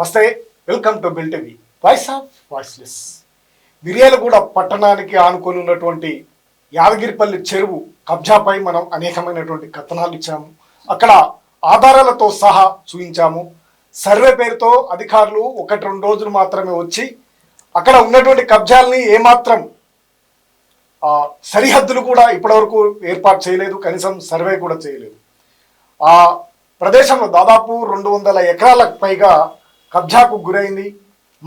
నమస్తే welcome to Bill TV. Voice of voiceless. Miryalaguda పట్టణానికి ఆనుకొని ఉన్నటువంటి యాదగిరిపల్లి చెరువు కబ్జాపై మనం అనేకమైనటువంటి కథనాలు ఇచ్చాము. అక్కడ ఆధారాలతో సహా చూపించాము సర్వే పేరుతో అధికారులు ఒకటి రెండు రోజులు మాత్రమే వచ్చి అక్కడ ఉన్నటువంటి కబ్జాలని ఏమాత్రం సరిహద్దులు కూడా ఇప్పటివరకు ఏర్పాటు చేయలేదు. కనీసం సర్వే కూడా చేయలేదు. ఆ ప్రదేశంలో దాదాపు రెండు వందల ఎకరాలకు పైగా కబ్జాకు గురైంది.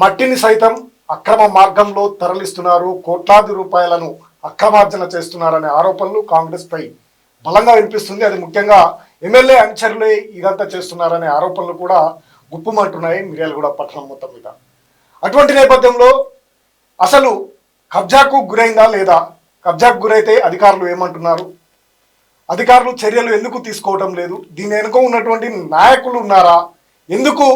మట్టిని సైతం అక్రమ మార్గంలో తరలిస్తున్నారు. కోట్లాది రూపాయలను అక్రమార్జన చేస్తున్నారనే ఆరోపణలు కాంగ్రెస్ పై బలంగా వినిపిస్తుంది. అది ముఖ్యంగా ఎమ్మెల్యే అనుచరులే ఇదంతా చేస్తున్నారనే ఆరోపణలు కూడా గుప్పుమంటున్నాయి మిర్యాలగూడ పట్టణం మొత్తం మీద. అటువంటి నేపథ్యంలో అసలు కబ్జాకు గురైందా లేదా? కబ్జాకు గురైతే అధికారులు ఏమంటున్నారు? అధికారులు చర్యలు ఎందుకు తీసుకోవటం లేదు? దీని వెనుక ఉన్నటువంటి నాయకులు ఉన్నారా? ఎందుకు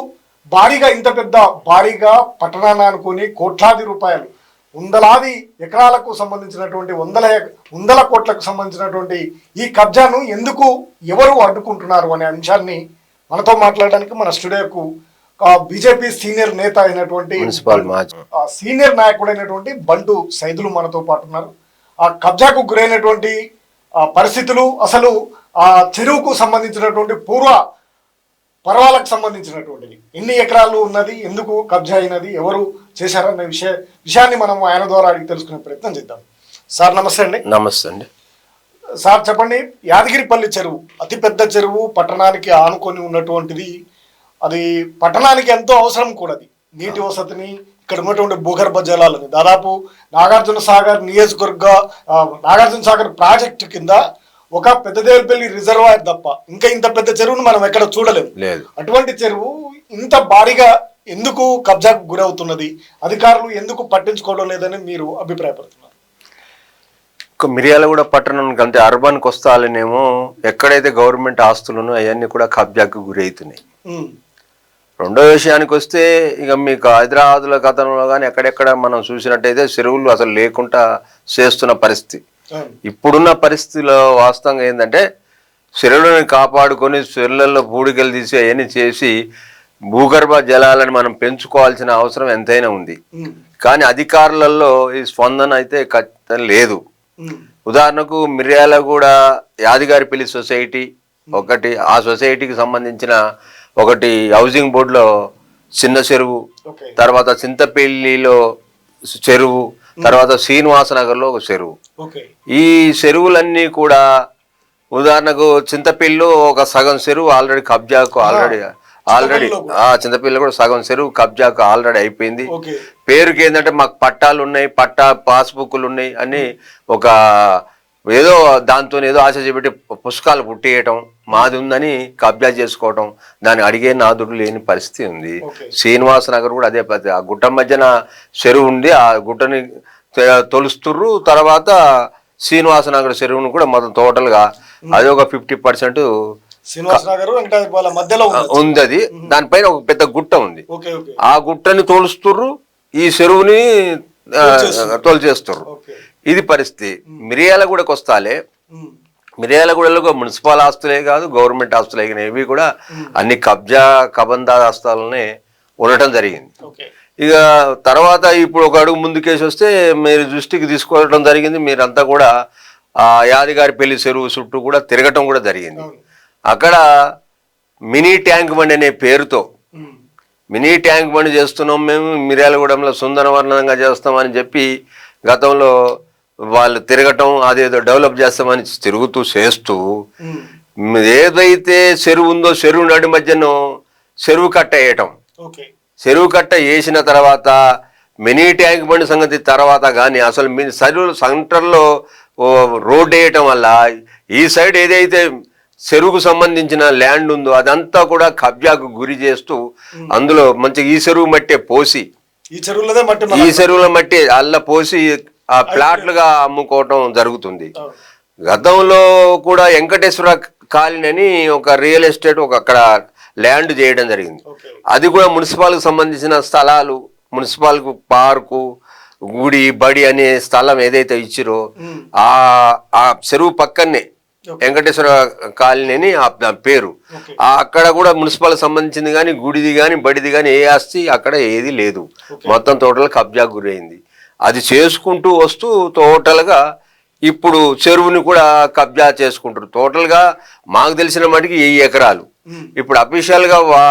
భారీగా ఇంత పెద్ద భారీగా పట్టణాన్ని అనుకొని కోట్లాది రూపాయలు వందలాది ఎకరాలకు సంబంధించినటువంటి వందల వందల కోట్లకు సంబంధించినటువంటి ఈ కబ్జాను ఎందుకు ఎవరు అడ్డుకుంటున్నారు అనే అంశాన్ని మనతో మాట్లాడడానికి మన స్టూడియోకు బీజేపీ సీనియర్ నేత అయినటువంటి సీనియర్ నాయకుడైనటువంటి బంటు సైదులు మనతో పాటు ఉన్నారు. ఆ కబ్జాకు గురైనటువంటి పరిస్థితులు అసలు ఆ చెరువుకు సంబంధించినటువంటి పూర్వ పర్వాలకు సంబంధించినటువంటిది. ఎన్ని ఎకరాలు ఉన్నది ఎందుకు కబ్జా అయినది ఎవరు చేశారనే విషయ విషయాన్ని మనం ఆయన ద్వారా అడిగి తెలుసుకునే ప్రయత్నం చేద్దాం. సార్ నమస్తే అండి. నమస్తే అండి. సార్ చెప్పండి. యాదగిరిపల్లి చెరువు అతిపెద్ద చెరువు పట్టణానికి ఆనుకొని ఉన్నటువంటిది. అది పట్టణానికి ఎంతో అవసరం కూడా అది. నీటి వసతిని ఇక్కడ ఉన్నటువంటి భూగర్భ జలాలని. దాదాపు నాగార్జున సాగర్ నియోజకవర్గ నాగార్జున సాగర్ ప్రాజెక్టు కింద ఒక పెద్దదేవిపల్లి రిజర్వాయర్ తప్ప ఇంకా ఇంత పెద్ద చెరువును మనం ఎక్కడ చూడలేము. లేదు. అటువంటి చెరువు ఇంత భారీగా ఎందుకు కబ్జాకు గురవుతున్నది? అధికారులు ఎందుకు పట్టించుకోవడం లేదని మీరు అభిప్రాయపడుతున్నారు? ఒక మిర్యాలగూడ పట్టణానికి అంటే అర్బన్కి వస్తాలనేమో ఎక్కడైతే గవర్నమెంట్ ఆస్తులు ఉన్నాయో అవన్నీ కూడా కబ్జాకు గురవుతున్నాయి రెండో విషయానికి వస్తే ఇక మీకు హైదరాబాద్లో గతంలో కానీ ఎక్కడెక్కడ మనం చూసినట్టయితే చెరువులు అసలు లేకుండా చేస్తున్న పరిస్థితి. ఇప్పుడున్న పరిస్థితిలో వాస్తవంగా ఏంటంటే చెరువులను కాపాడుకొని చెరువులలో పూడికలు తీసి అవన్నీ చేసి భూగర్భ జలాలను మనం పెంచుకోవాల్సిన అవసరం ఎంతైనా ఉంది. కానీ అధికారులలో ఈ స్పందన అయితే ఖచ్చితంగా లేదు. ఉదాహరణకు మిర్యాలగూడ యాదగారిపల్లి సొసైటీ ఒకటి ఆ సొసైటీకి సంబంధించిన ఒకటి హౌసింగ్ బోర్డులో చిన్న చెరువు తర్వాత చింతపల్లిలో చెరువు తర్వాత శ్రీనివాస నగర్లో ఒక చెరువు. ఈ చెరువులన్నీ కూడా ఉదాహరణకు చింతపిల్లు ఒక సగం చెరువు ఆల్రెడీ కబ్జాకు ఆల్రెడీ ఆల్రెడీ ఆ చింతపిల్లి కూడా సగం చెరువు కబ్జాకు ఆల్రెడీ అయిపోయింది. పేరుకి ఏంటంటే మాకు పట్టాలు ఉన్నాయి పట్టా పాస్బుక్లు ఉన్నాయి అని ఒక ఏదో దాంతో ఏదో ఆశ చేపెట్టి పుస్తకాలు పుట్టేయటం మాది ఉందని కబ్జా చేసుకోవటం దాన్ని అడిగే నాదుడు లేని పరిస్థితి ఉంది. శ్రీనివాస నగర్ కూడా అదే ఆ గుట్ట మధ్యన చెరువు ఉంది ఆ గుట్టని తొలుస్తుర్రు తర్వాత శ్రీనివాస నగర్ చెరువును కూడా మొత్తం టోటల్గా అది ఒక ఫిఫ్టీ పర్సెంట్ ఉంది అది దానిపైన ఒక పెద్ద గుట్ట ఉంది. ఆ గుట్టని తోలుస్తుర్రు ఈ చెరువుని ఆ, తోలుచేస్తుర్రు. ఓకే. ఇది పరిస్థితి. మిరియాలగూడకు వస్తాలే మిరియాలగూడలో మున్సిపల్ ఆస్తులే కాదు గవర్నమెంట్ ఆస్తులే కానీ ఇవి కూడా అన్ని కబ్జా కబందా ఆస్తులనే ఉండటం జరిగింది. ఇక తర్వాత ఇప్పుడు ఒక అడుగు ముందుకేసి వస్తే మీరు దృష్టికి తీసుకోవడం జరిగింది. మీరంతా కూడా ఆ యాదగారి పెళ్ళి చెరువు చుట్టూ కూడా తిరగటం కూడా జరిగింది. అక్కడ మినీ ట్యాంక్ బండి అనే పేరుతో మినీ ట్యాంక్ బండి చేస్తున్నాం మేము. మిర్యాలగూడెంలో సుందరవర్ణంగా చేస్తామని చెప్పి గతంలో వాళ్ళు తిరగటం అదేదో డెవలప్ చేస్తామని తిరుగుతూ చేస్తూ ఉమ్, ఏదైతే చెరువు ఉందో చెరువు నడి మధ్యను చెరువు కట్ట వేయటం. ఓకే. చెరువు కట్ట వేసిన తర్వాత మినీ ట్యాంక్ బండి సంగతి తర్వాత కానీ అసలు మీ చెరువు సెంటర్లో రోడ్ వేయటం వల్ల ఈ సైడ్ ఏదైతే చెరువుకు సంబంధించిన ల్యాండ్ ఉందో అదంతా కూడా కబ్జాకు గురి చేస్తూ అందులో మంచి ఈ చెరువు మట్టే పోసి ఈ చెరువులదే మట్టి ఈ చెరువుల మట్టి అల్ల పోసి ఆ ప్లాట్లుగా అమ్ముకోవటం జరుగుతుంది. గతంలో కూడా వెంకటేశ్వర కాలనీ అని ఒక రియల్ ఎస్టేట్ ఒక అక్కడ ల్యాండ్ చేయడం జరిగింది. అది కూడా మున్సిపాల్కి సంబంధించిన స్థలాలు మున్సిపాల్ పార్కు గుడి బడి అనే స్థలం ఏదైతే ఇచ్చిరో ఆ ఆ చెరువు పక్కనే వెంకటేశ్వర కాలనీ అని పేరు. అక్కడ కూడా మున్సిపల్ సంబంధించింది కానీ గుడిది కానీ బడిది కానీ ఏ ఆస్తి అక్కడ ఏది లేదు. మొత్తం టోటల్ కబ్జా గురైంది. అది చేసుకుంటూ వస్తూ టోటల్గా ఇప్పుడు చెరువుని కూడా కబ్జా చేసుకుంటారు టోటల్గా మాకు తెలిసిన మటుకి వెయ్యి ఎకరాలు. ఇప్పుడు అఫీషియల్గా వా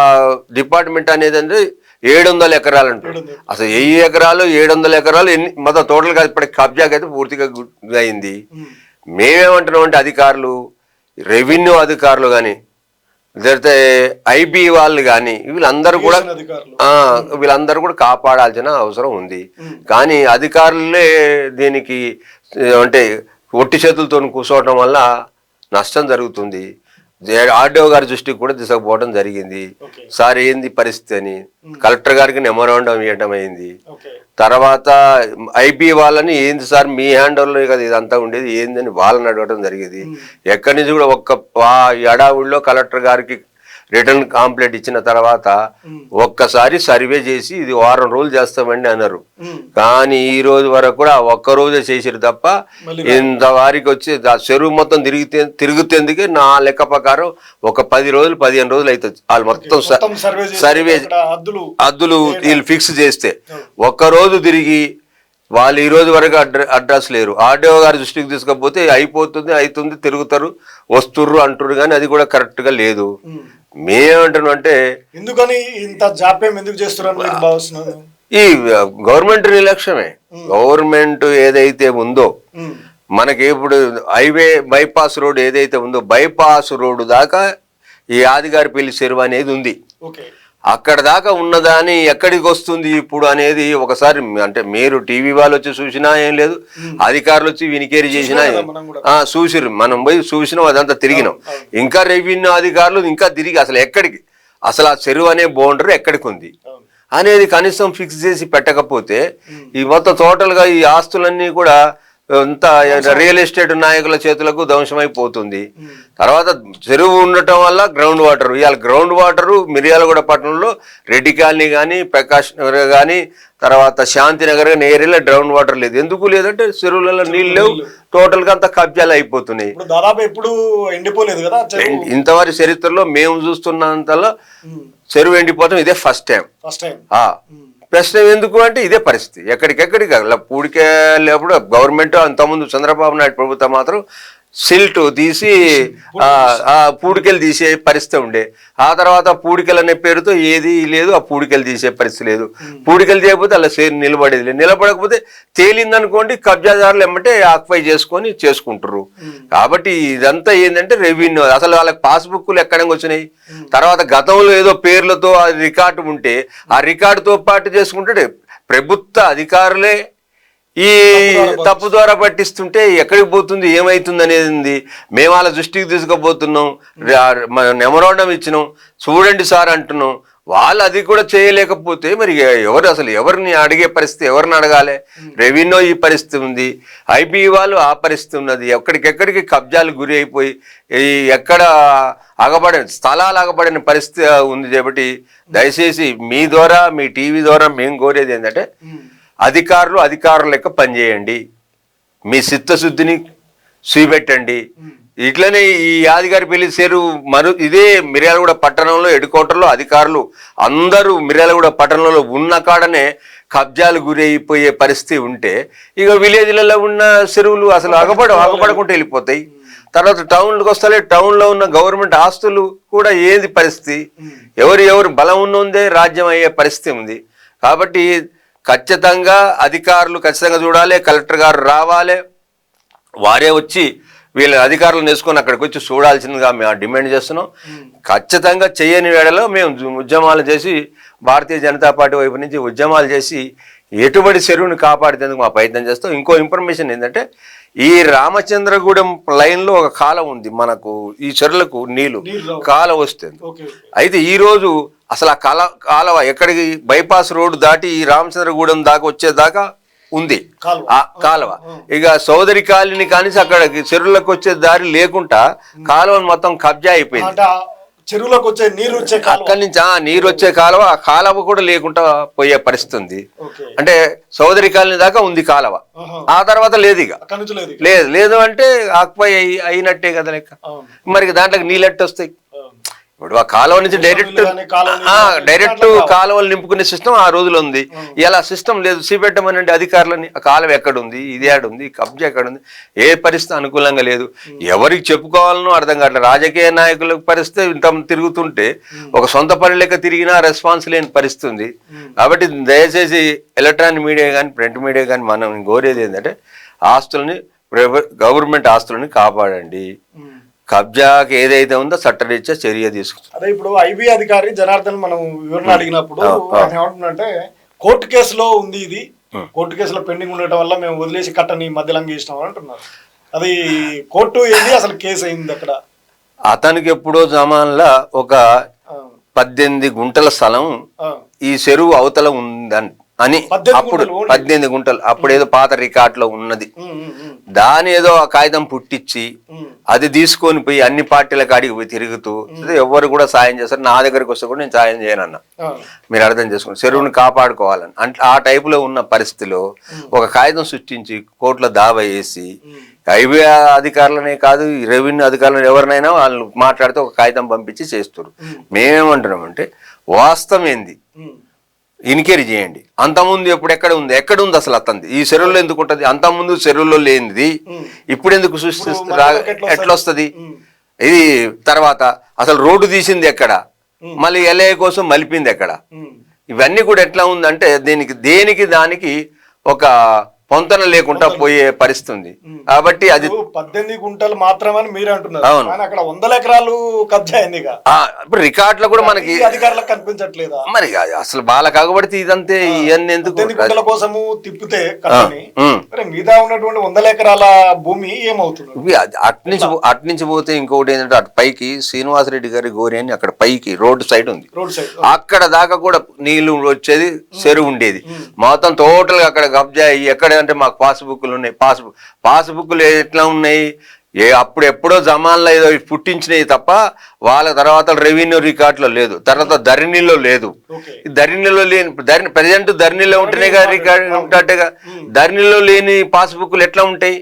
డిపార్ట్మెంట్ అనేది అంటే ఏడు వందల ఎకరాలు అంటారు. అసలు వెయ్యి ఎకరాలు ఏడు వందల ఎకరాలు ఎన్ని మొత్తం టోటల్గా ఇప్పటికి కబ్జాకి అయితే పూర్తిగా అయింది. మేమేమంటున్నాం అంటే అధికారులు రెవెన్యూ అధికారులు కానీ లేకపోతే ఐబీ వాళ్ళు కానీ వీళ్ళందరూ కూడా వీళ్ళందరూ కూడా కాపాడాల్సిన అవసరం ఉంది. కానీ అధికారులే దీనికి అంటే ఒట్టి చేతులతో కూర్చోవడం వల్ల నష్టం జరుగుతుంది. ఆర్డీఓ గారి దృష్టికి కూడా తీసుకుపోవడం జరిగింది. సార్ ఏంది పరిస్థితి అని కలెక్టర్ గారికి మెమోరాండం ఇవ్వడం అయింది. తర్వాత ఐబీ వాళ్ళని ఏంది సార్ మీ హ్యాండ్ ఓవర్లో కదా ఇదంతా ఉండేది ఏందని వాళ్ళని అడగడం జరిగేది. ఎక్కడి నుంచి కూడా ఒక్క అడావుల్లో కలెక్టర్ గారికి రిటర్న్ కాంప్లైంట్ ఇచ్చిన తర్వాత. ఒక్కసారి సర్వే చేసి ఇది వారం రోజులు చేస్తామండి అన్నారు. కానీ ఈ రోజు వరకు కూడా ఒక్క రోజే చేసిరు తప్ప ఇంత వారికి వచ్చి ఆ చెరువు మొత్తం తిరిగితే తిరుగుతేందుకే నా లెక్క ప్రకారం ఒక పది రోజులు పదిహేను రోజులు అవుతుంది వాళ్ళు మొత్తం సర్వే అద్దులు వీళ్ళు ఫిక్స్ చేస్తే ఒక్క రోజు తిరిగి వాళ్ళు ఈ రోజు వరకు అడ్ర అడ్రస్ లేరు. ఆర్డీఓ గారి దృష్టికి తీసుకపోతే అయిపోతుంది అవుతుంది తిరుగుతారు వస్తుర్రు అంటుర్రు కానీ అది కూడా కరెక్ట్గా లేదు. మేమేమంటున్నాం అంటే ఎందుకని ఇంత జాప్యం ఎందుకు చేస్తున్నారని మీరు భావిస్తున్నారు ఈ గవర్నమెంట్ నిర్లక్ష్యమే. గవర్నమెంట్ ఏదైతే ఉందో. మనకి ఇప్పుడు హైవే బైపాస్ రోడ్ ఏదైతే ఉందో బైపాస్ రోడ్డు దాకా ఈ ఆదిగారిపల్లి చెరువు అనేది ఉంది. ఓకే. అక్కడ దాకా ఉన్నదాని ఎక్కడికి వస్తుంది ఇప్పుడు అనేది ఒకసారి అంటే మీరు టీవీ వాళ్ళు వచ్చి చూసినా ఏం లేదు అధికారులు వచ్చి వినికేరి చేసినా చూసిరు మనం పోయి చూసినాం అదంతా తిరిగినాం. ఇంకా రెవెన్యూ అధికారులు ఇంకా తిరిగి అసలు ఎక్కడికి అసలు ఆ చెరువు అనే బౌండరీ ఎక్కడికి ఉంది అనేది కనీసం ఫిక్స్ చేసి పెట్టకపోతే ఈ మొత్తం టోటల్గా ఈ ఆస్తులన్నీ కూడా అంత రియల్ ఎస్టేట్ నాయకుల చేతులకు ధ్వంసమైపోతుంది. తర్వాత చెరువు ఉండటం వల్ల గ్రౌండ్ వాటర్ ఇవాళ గ్రౌండ్ వాటర్ మిర్యాలగూడ పట్టణంలో రెడ్డి కాలనీ కానీ ప్రకాష్ నగర్ కానీ తర్వాత శాంతినగర్ కానీ ఏరియాలో గ్రౌండ్ వాటర్ లేదు. ఎందుకు లేదంటే చెరువులలో నీళ్ళు లేవు టోటల్గా అంతా కబ్జాలు అయిపోతున్నాయి. ఇప్పుడు దాదాపు ఎప్పుడు ఎండిపోలేదు కదా ఇంతవరకు చరిత్రలో మేము చూస్తున్నంతలో చెరువు ఎండిపోవటం ఇదే ఫస్ట్ టైం ఫస్ట్ టైం ప్రశ్న ఎందుకు అంటే ఇదే పరిస్థితి. ఎక్కడికెక్కడికి అలా పూడికెళ్ళేప్పుడు గవర్నమెంట్ అంతకుముందు చంద్రబాబు నాయుడు ప్రభుత్వం మాత్రం సిల్ట్ తీసి పూడికలు తీసే పరిస్థితి ఉండే. ఆ తర్వాత పూడికలు అనే పేరుతో ఏది లేదు ఆ పూడికలు తీసే పరిస్థితి లేదు. పూడికలు తీయకపోతే అలా సేరు నిలబడేది లేదు. నిలబడకపోతే తేలిందనుకోండి కబ్జాదారులు ఎమ్మటే ఆక్యుపై చేసుకొని చేసుకుంటారు కాబట్టి ఇదంతా ఏంటంటే రెవెన్యూ. అసలు వాళ్ళకి పాస్బుక్లు ఎక్కడికి వచ్చినాయి? తర్వాత గతంలో ఏదో పేర్లతో ఆ రికార్డు ఉంటే ఆ రికార్డుతో పాటు చేసుకుంటే ప్రభుత్వ అధికారులే ఈ తప్పు ద్వారా పట్టిస్తుంటే ఎక్కడికి పోతుంది ఏమైతుంది అనేది ఉంది. మేము వాళ్ళ దృష్టికి తీసుకుపోతున్నాం. మెమరాండం ఇచ్చినాం. చూడండి సార్ అంటున్నాం. వాళ్ళు అది కూడా చేయలేకపోతే మరి ఎవరు అసలు ఎవరిని అడిగే పరిస్థితి ఎవరిని అడగాలి? రెవెన్యూ ఈ పరిస్థితి ఉంది. ఐబీ వాళ్ళు ఆ పరిస్థితి ఉన్నది. ఎక్కడికెక్కడికి కబ్జాలు గురి అయిపోయి ఈ ఎక్కడ అగబడిన స్థలాలు అగబడిన పరిస్థితి ఉంది కాబట్టి దయచేసి మీ ద్వారా మీ టీవీ ద్వారా మేము కోరేది ఏంటంటే అధికారులు అధికారుల లెక్క పనిచేయండి. మీ చిత్తశుద్ధిని చూపెట్టండి ఇట్లనే ఈ యాదగారి పెళ్ళి సేరు మరు ఇదే మిర్యాలగూడ పట్టణంలో ఎడుకోటలో అధికారులు అందరూ మిర్యాలగూడ పట్టణంలో ఉన్న కాడనే కబ్జాలు గురి అయిపోయే పరిస్థితి ఉంటే ఇక విలేజ్లలో ఉన్న చెరువులు అసలు అగపడ అగపడకుండా వెళ్ళిపోతాయి. తర్వాత టౌన్లకు వస్తలే టౌన్లో ఉన్న గవర్నమెంట్ ఆస్తులు కూడా ఏది పరిస్థితి? ఎవరు ఎవరు బలం ఉన్నదే రాజ్యం అయ్యే పరిస్థితి ఉంది. కాబట్టి ఖచ్చితంగా అధికారులు ఖచ్చితంగా చూడాలి కలెక్టర్ గారు రావాలి. వారే వచ్చి వీళ్ళ అధికారులను వేసుకొని అక్కడికి వచ్చి చూడాల్సిందిగా మేము డిమాండ్ చేస్తున్నాం. ఖచ్చితంగా చేయని వేళలో మేము ఉద్యమాలు చేసి భారతీయ జనతా పార్టీ వైపు నుంచి ఉద్యమాలు చేసి ఎటువంటి చెరువుని కాపాడేందుకు మా ప్రయత్నం చేస్తాం. ఇంకో ఇన్ఫర్మేషన్ ఏంటంటే ఈ రామచంద్రగూడెం లైన్లో ఒక కాలం ఉంది మనకు ఈ చెరువులకు నీళ్ళు. కాలం వస్తుంది. అయితే ఈ రోజు అసలు ఆ కాల కాలవ ఎక్కడికి బైపాస్ రోడ్డు దాటి ఈ రామచంద్రగూడెం దాకా వచ్చేదాకా ఉంది. కాలువ. ఆ కాలువ. ఇక సోదరి కాలనీ కానీ అక్కడ చెరువులకు వచ్చే దారి లేకుండా కాలువను మొత్తం కబ్జా అయిపోయింది. చెరువులోకి వచ్చే నీరు వచ్చే అక్కడి నుంచి ఆ నీరు వచ్చే కాలువ ఆ కాలువ కూడా లేకుండా పోయే పరిస్థితి ఉంది అంటే సోదరి కాలనీ దాకా ఉంది కాలువ. ఆ తర్వాత లేదు ఇక. లేదు. లేదు అంటే ఆక్యుపై అయి- అయినట్టే కదా లెక్క. మరి దాంట్లోకి నీళ్ళెట్టు వస్తాయి అవును. ఇప్పుడు ఆ కాలువ నుంచి డైరెక్ట్ డైరెక్ట్. కాలువలు నింపుకునే సిస్టమ్ ఆ రోజులో ఉంది. ఇలా సిస్టమ్ లేదు. చూపెట్టమనండి అధికారులని ఆ కాలువ ఎక్కడుంది? ఇది ఉంది కబ్జా ఎక్కడుంది? ఏ పరిస్థితి అనుకూలంగా లేదు. ఎవరికి చెప్పుకోవాలనో అర్థం కావట్లేదు. రాజకీయ నాయకుల పరిస్థితి ఇంత తిరుగుతుంటే ఒక సొంత పని లెక్క తిరిగినా రెస్పాన్స్ లేని పరిస్థితి ఉంది. కాబట్టి దయచేసి ఎలక్ట్రానిక్ మీడియా కానీ ప్రింట్ మీడియా కానీ మనం కోరేది ఏంటంటే ఆస్తుల్ని గవర్నమెంట్ ఆస్తులని కాపాడండి. కబ్జాకి ఏదైతే ఉందో చట్టరీత్యా చర్య తీసుకుంటాం అదే ఇప్పుడు ఐబీ అధికారి జనార్దన్ మనం వివరణ అడిగినప్పుడు ఆ. ఆయన ఏమంటుందంటే కోర్టు కేసులో ఉంది ఇది. కోర్టు కేసులో పెండింగ్ ఉండటం వల్ల మేము వదిలేసి కట్టని మధ్యలంగా చేసినాం అంటున్నారు. అది కోర్టు ఏంది? అసలు కేసు అయింది అక్కడ? అతనికి ఎప్పుడో జమాన్లా ఒక పద్దెనిమిది గుంటల స్థలం ఈ చెరువు అవతల ఉందని అని అప్పుడు. పద్దెనిమిది గుంటలు. అప్పుడు ఏదో పాత రికార్డులో ఉన్నది. దాని ఏదో ఆ కాగితం పుట్టించి అది తీసుకొని పోయి అన్ని పార్టీల కాడికి పోయి తిరుగుతూ ఎవరు కూడా సాయం చేస్తారు. నా దగ్గరికి వస్తే కూడా నేను సాయం చేయనన్నా మీరు అర్థం చేసుకోండి చెరువుని కాపాడుకోవాలని. అంటే ఆ టైపులో ఉన్న పరిస్థితిలో ఒక కాగితం సృష్టించి కోర్టులో దావా వేసి హైవే అధికారులనే కాదు రెవెన్యూ అధికారులను ఎవరినైనా వాళ్ళు మాట్లాడితే ఒక కాగితం పంపించి చేస్తారు మేమేమంటున్నామంటే వాస్తవం ఏంది? ఉమ్, ఇన్క్వైరీ చేయండి. అంతకుముందు ఎప్పుడు ఎక్కడ ఉంది? ఎక్కడ ఉంది అసలు అతంది ఈ చెరువులో ఎందుకు ఉంటుంది? అంతకుముందు చెరువులో లేనిది. ఇప్పుడు ఎందుకు దగ్గరికి ఎట్లా వస్తుంది. ఇది తర్వాత అసలు రోడ్డు తీసింది ఎక్కడ? మళ్ళీ ఎల్ఏ కోసం మలిపింది ఎక్కడ? ఇవన్నీ కూడా ఎట్లా ఉందంటే దీనికి దేనికి దానికి ఒక పొంతన లేకుండా పోయే పరిస్థితి ఉంది కాబట్టి అది పద్దెనిమిది గుంటలు మాత్రమని మీరు అంటున్నారు. అవును. అక్కడ వందల ఎకరాలు కబ్జా అయింది ఇప్పుడు రికార్డులో కూడా మనకి అధికారులకు కనిపించట్లేదా? మరి అసలు బాల కాకబడితే ఇదంతే ఇవన్నీ ఎందుకు గుంటల కోసము తిప్పితే మీద ఉన్నటువంటి వందల ఎకరాల భూమి ఏమవుతుంది? ఇవి అట్- అటు నుంచి పో- అటు నుంచి పోతే ఇంకొకటి ఏంటంటే అటు పైకి శ్రీనివాసరెడ్డి గారి గోరి అని అక్కడ పైకి రోడ్డు సైడ్ ఉంది. రోడ్ అక్కడ దాకా కూడా నీళ్ళు వచ్చేది చెరువు ఉండేది. మొత్తం టోటల్గా అక్కడ కబ్జా అయ్యి ఎక్కడ అంటే మాకు పాస్బుక్లు ఉన్నాయి. పాస్బుక్ పాస్బుక్లు ఎట్లా ఉన్నాయి? ఏ అప్పుడు ఎప్పుడో జమాన్లో ఏదో పుట్టించినవి తప్ప వాళ్ళ తర్వాత రెవెన్యూ రికార్డులో లేదు. తర్వాత ధరణిలో లేదు. ధరణిలో లేని ధరణి ప్రజెంట్ ధరణిలో ఉంటేనే కదా రికార్డు ఉంటట్టుగా ధరణిలో లేని పాస్బుక్లు ఎట్లా ఉంటాయి.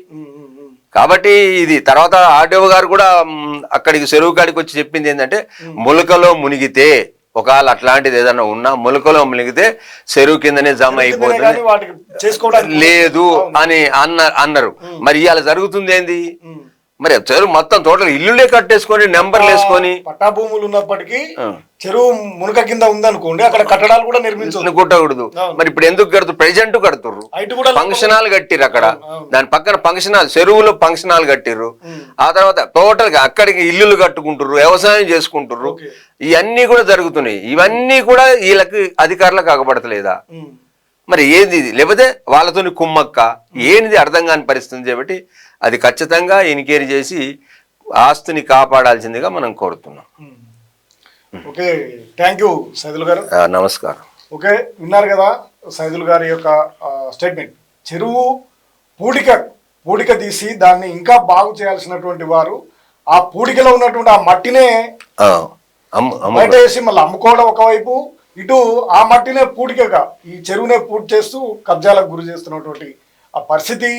కాబట్టి ఇది తర్వాత ఆర్డీఓ గారు కూడా అక్కడికి చెరువు కాడికి వచ్చి చెప్పింది ఏంటంటే ములకలో మునిగితే ఒకవేళ అట్లాంటిది ఏదైనా ఉన్నా ములకలో మునిగితే చెరువు కిందనే జమ అయిపోతుంది. లేదు అని అన్న అన్నారు. మరి ఇవాళ జరుగుతుంది ఏంది. మరి చెరువు మొత్తం టోటల్ ఇల్లులే కట్టేసుకొని నెంబర్లు వేసుకొని. పట్టా భూములు ఉన్నప్పటికీ. చెరువు మునక కింద ఉందనుకోండి అక్కడ కట్టడాలు కూడా నిర్మించవచ్చు కుట్టకూడదు. మరి ఇప్పుడు ఎందుకు కడుతు ప్రెజెంట్ కడుతుర్రు. హైట్ కూడా ఫంక్షన్ హాల్ కట్టిర్రు అక్కడ. దాని పక్కన ఫంక్షన్ హాల్ చెరువులో ఫంక్షన్ హాల్ కట్టిర్రు ఆ తర్వాత టోటల్గా అక్కడికి ఇల్లులు కట్టుకుంటుర్రు వ్యవసాయం చేసుకుంటుర్రు. ఇవన్నీ కూడా జరుగుతున్నాయి. ఇవన్నీ కూడా వీళ్ళకి అధికారులకు అగబడతలేదా. మరి ఏంది ఇది? లేకపోతే వాళ్ళతోని కుమ్మక్క ఏంది అర్థం కాని పరిస్థితి ఉంది కాబట్టి అది ఖచ్చితంగా ఎన్క్వైరీ చేసి ఆస్తిని కాపాడాల్సిందిగా మనం కోరుతున్నాం. ఓకే థ్యాంక్ యూ సైదుల్ గారు. నమస్కారం. ఓకే విన్నారు కదా సైదుల్ గారి యొక్క స్టేట్మెంట్ చెరువు పూడిక పూడిక తీసి దాన్ని ఇంకా బాగు చేయాల్సినటువంటి వారు ఆ పూడికలో ఉన్నటువంటి ఆ మట్టినే బయట వేసి మళ్ళీ అమ్ముకోవడం ఒకవైపు ఇటు ఆ మట్టినే పూడికగా ఈ చెరువునే పూర్తి చేస్తూ కబ్జాలకు గురి చేస్తున్నటువంటి ఆ పరిస్థితి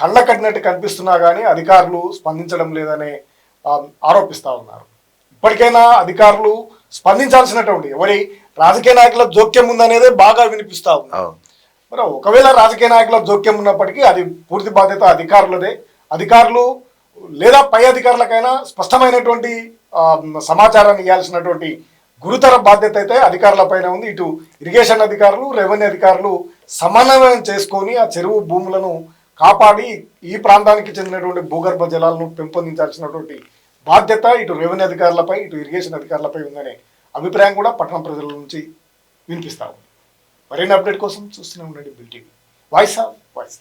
కళ్ళ కట్టినట్టు కనిపిస్తున్నా కానీ అధికారులు స్పందించడం లేదని ఆరోపిస్తా ఉన్నారు. ఇప్పటికైనా అధికారులు స్పందించాల్సినటువంటి ఎవరి రాజకీయ నాయకుల జోక్యం ఉందనేదే బాగా వినిపిస్తా ఉంది. మరి ఒకవేళ రాజకీయ నాయకుల జోక్యం ఉన్నప్పటికీ అది పూర్తి బాధ్యత అధికారులదే. అధికారులు లేదా పై అధికారులకైనా స్పష్టమైనటువంటి సమాచారాన్ని ఇవ్వాల్సినటువంటి గురుతర బాధ్యత అయితే అధికారులపైన ఉంది. ఇటు ఇరిగేషన్ అధికారులు రెవెన్యూ అధికారులు సమన్వయం చేసుకొని ఆ చెరువు భూములను కాపాడి ఈ ప్రాంతానికి చెందినటువంటి భూగర్భ జలాలను పెంపొందించాల్సినటువంటి బాధ్యత ఇటు రెవెన్యూ అధికారులపై ఇటు ఇరిగేషన్ అధికారులపై ఉందనే అభిప్రాయం కూడా పట్టణ ప్రజల నుంచి వినిపిస్తా ఉంది. మరిన్ని అప్డేట్ కోసం చూస్తూనే ఉండండి బిల్టీవీ వాయిస్ ఆఫ్ వాయిస్